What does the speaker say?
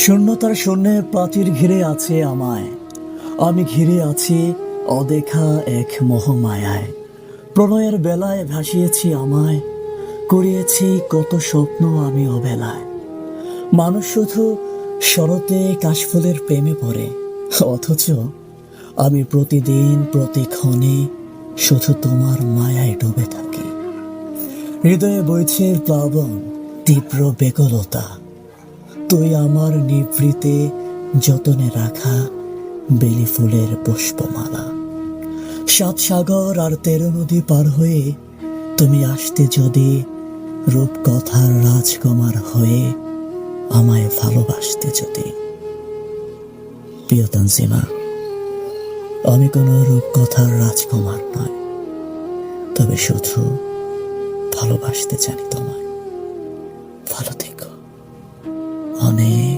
শূন্যতার শূন্যে প্রাচীর ঘিরে আছে আমায়। আমি ঘিরে আছি অদেখা এক মোহমায়ায়। প্রণয়ের বেলায় ভাসিয়েছি আমায়, করিয়েছি কত স্বপ্ন আমি অবেলায়। মানুষ শুধু শরতে কাশফুলের প্রেমে পড়ে, অথচ আমি প্রতিদিন প্রতিক্ষণে শুধু তোমার মায়ায় ডুবে থাকি। হৃদয়ে বইছে প্লাবন, তীব্র বেকলতা। তুই আমার নিভৃতে যতনে রাখা বেলি ফুলের পুষ্পমালা। সাত সাগর আর তেরো নদী পার হয়ে তুমি আসতে যদি রূপকথার রাজকুমার হয়ে আমায় ভালোবাসতে যদি। প্রিয় তানজিমা আমি কোনো রূপকথার রাজকুমার নয়, তবে শুধু ভালোবাসতে জানি তোমায়। ভালো থেকো। অনেক